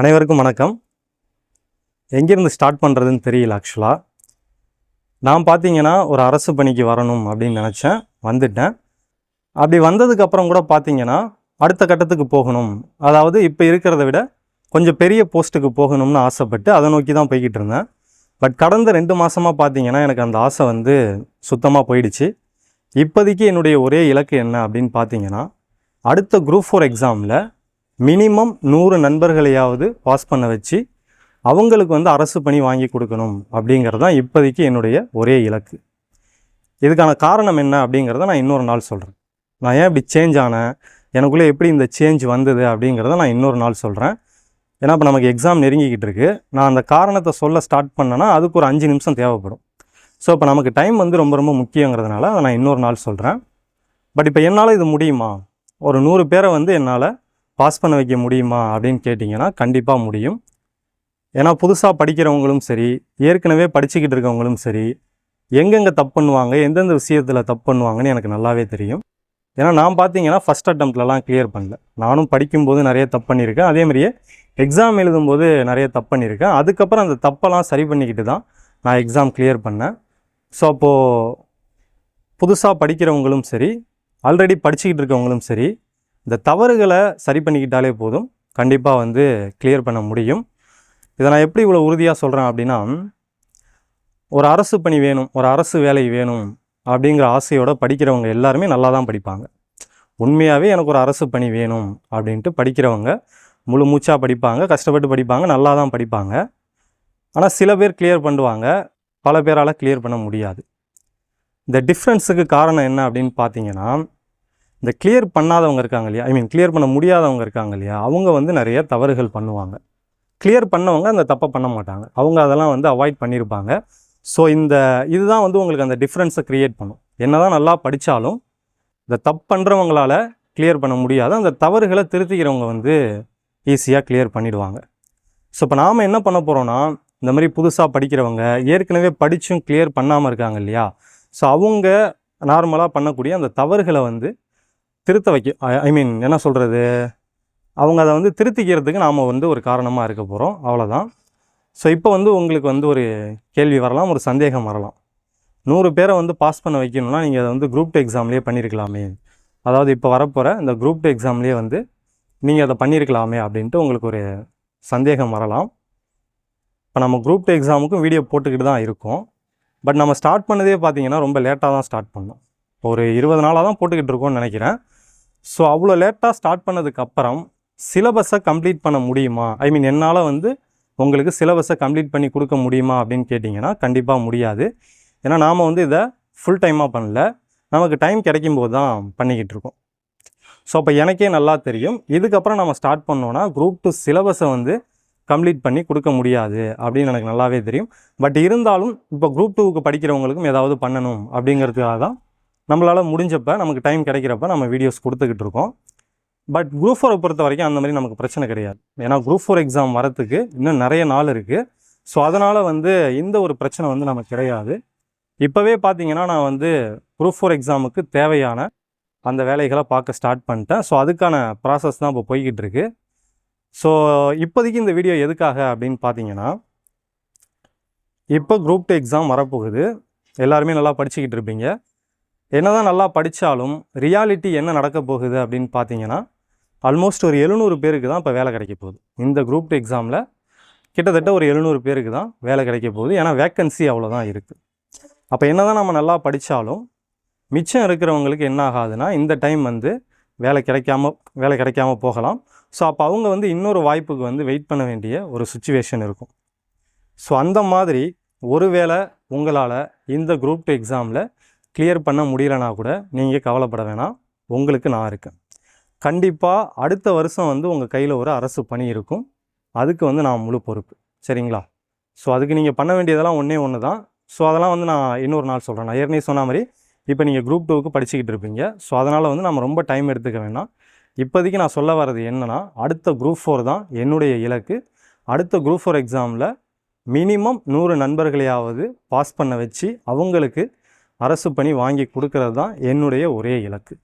அனைவருக்கும் வணக்கம். எங்கேருந்து ஸ்டார்ட் பண்ணுறதுன்னு தெரியல ஆக்சுவலாக நான் பார்த்தீங்கன்னா ஒரு அரசு பணிக்கு வரணும் அப்படின்னு நினச்சேன் வந்துட்டேன். அப்படி வந்ததுக்கப்புறம் கூட பார்த்தீங்கன்னா அடுத்த கட்டத்துக்கு போகணும். அதாவது இப்போ இருக்கிறத விட கொஞ்சம் பெரிய போஸ்ட்டுக்கு போகணும்னு ஆசைப்பட்டு அதை நோக்கி தான் போய்கிட்டு இருந்தேன். பட் கடந்த ரெண்டு மாதமாக பார்த்தீங்கன்னா எனக்கு அந்த ஆசை வந்து சுத்தமாக போயிடுச்சு. இப்போதைக்கு என்னுடைய ஒரே இலக்கு என்ன அப்படின்னு பார்த்தீங்கன்னா அடுத்த குரூப் ஃபோர் எக்ஸாமில் மினிமம் நூறு நண்பர்களையாவது பாஸ் பண்ண வச்சு அவங்களுக்கு வந்து அரசு பணி வாங்கி கொடுக்கணும் அப்படிங்கிறது தான் இப்போதைக்கு என்னுடைய ஒரே இலக்கு. இதுக்கான காரணம் என்ன அப்படிங்கிறத நான் இன்னொரு நாள் சொல்கிறேன் நான் ஏன் இப்படி சேஞ்ச் ஆனேன்? எனக்குள்ளே எப்படி இந்த சேஞ்ச் வந்தது அப்படிங்கிறத நான் இன்னொரு நாள் சொல்கிறேன் ஏன்னா இப்போ நமக்கு எக்ஸாம் நெருங்கிக்கிட்டு இருக்கு. நான் அந்த காரணத்தை சொல்ல ஸ்டார்ட் பண்ணேன்னா அதுக்கு ஒரு அஞ்சு நிமிஷம் தேவைப்படும். ஸோ இப்போ நமக்கு டைம் வந்து ரொம்ப ரொம்ப முக்கியங்கிறதுனால அதை நான் இன்னொரு நாள் சொல்கிறேன் பட் இப்போ என்னால் இது முடியுமா? ஒரு நூறு பேரை வந்து என்னால் பாஸ் பண்ண வைக்க முடியுமா அப்படின்னு கேட்டிங்கன்னா கண்டிப்பாக முடியும். ஏன்னா புதுசாக படிக்கிறவங்களும் சரி ஏற்கனவே படிச்சுக்கிட்டு இருக்கவங்களும் சரி எங்கெங்கே தப்பு பண்ணுவாங்க எந்தெந்த விஷயத்தில் தப்பு பண்ணுவாங்கன்னு எனக்கு நல்லாவே தெரியும். ஏன்னா நான் பார்த்தீங்கன்னா ஃபஸ்ட் அட்டம்ப்ட்லலாம் கிளியர் பண்ணல. நானும் படிக்கும்போது நிறைய தப்பு பண்ணியிருக்கேன். அதே மாதிரியே எக்ஸாம் எழுதும்போது நிறைய தப்பு பண்ணியிருக்கேன். அதுக்கப்புறம் அந்த தப்பெல்லாம் சரி பண்ணிக்கிட்டு தான் நான் எக்ஸாம் கிளியர் பண்ணேன். ஸோ அப்போது புதுசாக படிக்கிறவங்களும் சரி ஆல்ரெடி படிச்சுக்கிட்டு இருக்கவங்களும் சரி இந்த தவறுகளை சரி பண்ணிக்கிட்டாலே போதும். கண்டிப்பாக வந்து கிளியர் பண்ண முடியும். இதை நான் எப்படி இவ்வளோ உறுதியாக சொல்கிறேன் அப்படின்னா ஒரு அரசு பணி வேணும் ஒரு அரசு வேலை வேணும் அப்படிங்கிற ஆசையோட படிக்கிறவங்க எல்லாருமே நல்லா தான் படிப்பாங்க. உண்மையாகவே எனக்கு ஒரு அரசு பணி வேணும் அப்படின்ட்டு படிக்கிறவங்க முழு மூச்சாக படிப்பாங்க கஷ்டப்பட்டு படிப்பாங்க நல்லா தான் படிப்பாங்க. ஆனால் சில பேர் கிளியர் பண்ணுவாங்க பல பேரால் கிளியர் பண்ண முடியாது. இந்த டிஃப்ரென்ஸுக்கு காரணம் என்ன அப்படின்னு பார்த்தீங்கன்னா இந்த கிளியர் பண்ணாதவங்க இருக்காங்க இல்லையா? ஐ மீன் கிளியர் பண்ண முடியாதவங்க இருக்காங்க இல்லையா? அவங்க வந்து நிறைய தவறுகள் பண்ணுவாங்க. கிளியர் பண்ணவங்க அந்த தப்பை பண்ண மாட்டாங்க. அவங்க அதெல்லாம் வந்து அவாய்ட் பண்ணியிருப்பாங்க ஸோ இந்த இதுதான் வந்து உங்களுக்கு அந்த டிஃப்ரென்ஸை க்ரியேட் பண்ணும். என்னதான் நல்லா படித்தாலும் இந்த தப்பு பண்ணுறவங்களால கிளியர் பண்ண முடியாத. அந்த தவறுகளை திருத்திக்கிறவங்க வந்து ஈஸியாக கிளியர் பண்ணிடுவாங்க. ஸோ இப்போ நாம் என்ன பண்ண போகிறோன்னா இந்த மாதிரி புதுசாக படிக்கிறவங்க ஏற்கனவே படித்தும் கிளியர் பண்ணாமல் இருக்காங்க இல்லையா? ஸோ அவங்க நார்மலாக பண்ணக்கூடிய அந்த தவறுகளை வந்து திருத்த வைக்க ஐ மீன் என்ன சொல்கிறது அவங்க அதை வந்து திருத்திக்கிறதுக்கு நாம் வந்து ஒரு காரணமாக இருக்க போகிறோம் அவ்வளோதான் ஸோ இப்போ வந்து உங்களுக்கு வந்து ஒரு கேள்வி வரலாம் ஒரு சந்தேகம் வரலாம். நூறு பேரை வந்து பாஸ் பண்ண வைக்கணும்னா நீங்கள் அதை வந்து குரூப் டூ எக்ஸாம்லேயே பண்ணியிருக்கலாமே அதாவது இப்போ வரப்போகிற இந்த குரூப் டூ எக்ஸாம்லேயே வந்து நீங்கள் அதை பண்ணியிருக்கலாமே அப்படின்ட்டு உங்களுக்கு ஒரு சந்தேகம் வரலாம். இப்போ நம்ம குரூப் டூ எக்ஸாமுக்கும் வீடியோ போட்டுக்கிட்டு தான் இருக்கோம். பட் நம்ம ஸ்டார்ட் பண்ணதே பார்த்தீங்கன்னா ரொம்ப லேட்டாக தான் ஸ்டார்ட் பண்ணோம். ஒரு இருபது நாளாக தான் போட்டுக்கிட்டு இருக்கோம்னு நினைக்கிறேன். ஸோ அவ்வளோ லேட்டாக ஸ்டார்ட் பண்ணதுக்கப்புறம் சிலபஸை கம்ப்ளீட் பண்ண முடியுமா? ஐ மீன் என்னால் வந்து உங்களுக்கு சிலபஸை கம்ப்ளீட் பண்ணி கொடுக்க முடியுமா அப்படின்னு கேட்டிங்கன்னா கண்டிப்பாக முடியாது. ஏன்னா நாம் வந்து இதை ஃபுல் டைமாக பண்ணல. நமக்கு டைம் கிடைக்கும் போது தான் பண்ணிக்கிட்டு இருக்கோம். ஸோ அப்போ எனக்கே நல்லா தெரியும். இதுக்கப்புறம் நம்ம ஸ்டார்ட் பண்ணோன்னா குரூப் டூ சிலபஸை வந்து கம்ப்ளீட் பண்ணி கொடுக்க முடியாது அப்படின்னு எனக்கு நல்லாவே தெரியும். பட் இருந்தாலும் இப்போ குரூப் டூவுக்கு படிக்கிறவங்களுக்கும் ஏதாவது பண்ணணும் அப்படிங்கிறதுக்காக தான் நம்மளால் முடிஞ்சப்ப நமக்கு டைம் கிடைக்கிறப்ப நம்ம வீடியோஸ் கொடுத்துக்கிட்டு இருக்கோம். பட் குரூப் ஃபோரை பொறுத்த வரைக்கும் அந்த மாதிரி நமக்கு பிரச்சனை கிடையாது. ஏன்னா குரூப் ஃபோர் எக்ஸாம் வரத்துக்கு இன்னும் நிறைய நாள் இருக்குது ஸோ அதனால் வந்து இந்த ஒரு பிரச்சனை வந்து நமக்கு கிடையாது. இப்போவே பார்த்தீங்கன்னா நான் வந்து குரூப் ஃபோர் எக்ஸாமுக்கு தேவையான அந்த வேலைகளை பார்க்க ஸ்டார்ட் பண்ணிட்டேன். ஸோ அதுக்கான ப்ராசஸ் தான் இப்போ போய்கிட்டு இருக்கு. ஸோ இப்போதைக்கு இந்த வீடியோ எதுக்காக அப்படின்னு பார்த்தீங்கன்னா இப்போ குரூப் டூ எக்ஸாம் வரப்போகுது. எல்லாருமே நல்லா படிச்சுக்கிட்டு இருப்பீங்க. என்னதான் நல்லா படித்தாலும் ரியாலிட்டி என்ன நடக்க போகுது அப்படின்னு பார்த்தீங்கன்னா ஆல்மோஸ்ட் ஒரு எழுநூறு பேருக்கு தான் இப்போ வேலை கிடைக்க போகுது. இந்த குரூப் டூ எக்ஸாமில் கிட்டத்தட்ட ஒரு எழுநூறு பேருக்கு தான் வேலை கிடைக்க போகுது. ஏன்னா வேக்கன்சி அவ்வளோதான் இருக்குது அப்போ என்ன தான் நம்ம நல்லா படித்தாலும் மிச்சம் இருக்கிறவங்களுக்கு என்ன ஆகாதுன்னா இந்த டைம் வந்து வேலை கிடைக்காம வேலை கிடைக்காம போகலாம். ஸோ அப்போ அவங்க வந்து இன்னொரு வாய்ப்புக்கு வந்து வெயிட் பண்ண வேண்டிய ஒரு சுச்சுவேஷன் இருக்கும். ஸோ அந்த மாதிரி ஒருவேளை உங்களால் இந்த குரூப் டூ எக்ஸாமில் கிளியர் பண்ண முடியலனா கூட நீங்கள் கவலைப்பட வேணாம். உங்களுக்கு நான் இருக்கேன். கண்டிப்பாக அடுத்த வருஷம் வந்து உங்கள் கையில் ஒரு அரசு பணி இருக்கும். அதுக்கு வந்து நான் முழு பொறுப்பு. சரிங்களா? ஸோ அதுக்கு நீங்கள் பண்ண வேண்டியதெல்லாம் ஒன்றே ஒன்று தான் ஸோ அதெல்லாம் வந்து நான் இன்னொரு நாள் சொல்கிறேன் நான் ஏற்கனவே சொன்ன மாதிரி இப்போ நீங்கள் குரூப் டூவுக்கு படிச்சுக்கிட்டு இருப்பீங்க. ஸோ அதனால் வந்து நம்ம ரொம்ப டைம் எடுத்துக்க வேணாம். இப்போதைக்கு நான் சொல்ல வர்றது என்னென்னா அடுத்த குரூப் ஃபோர் தான் என்னுடைய இலக்கு. அடுத்த குரூப் ஃபோர் எக்ஸாமில் மினிமம் நூறு நண்பர்களையாவது பாஸ் பண்ண வச்சு அவங்களுக்கு அரசு பணி வாங்கி கொடுக்கறது தான் என்னுடைய ஒரே இலக்கு.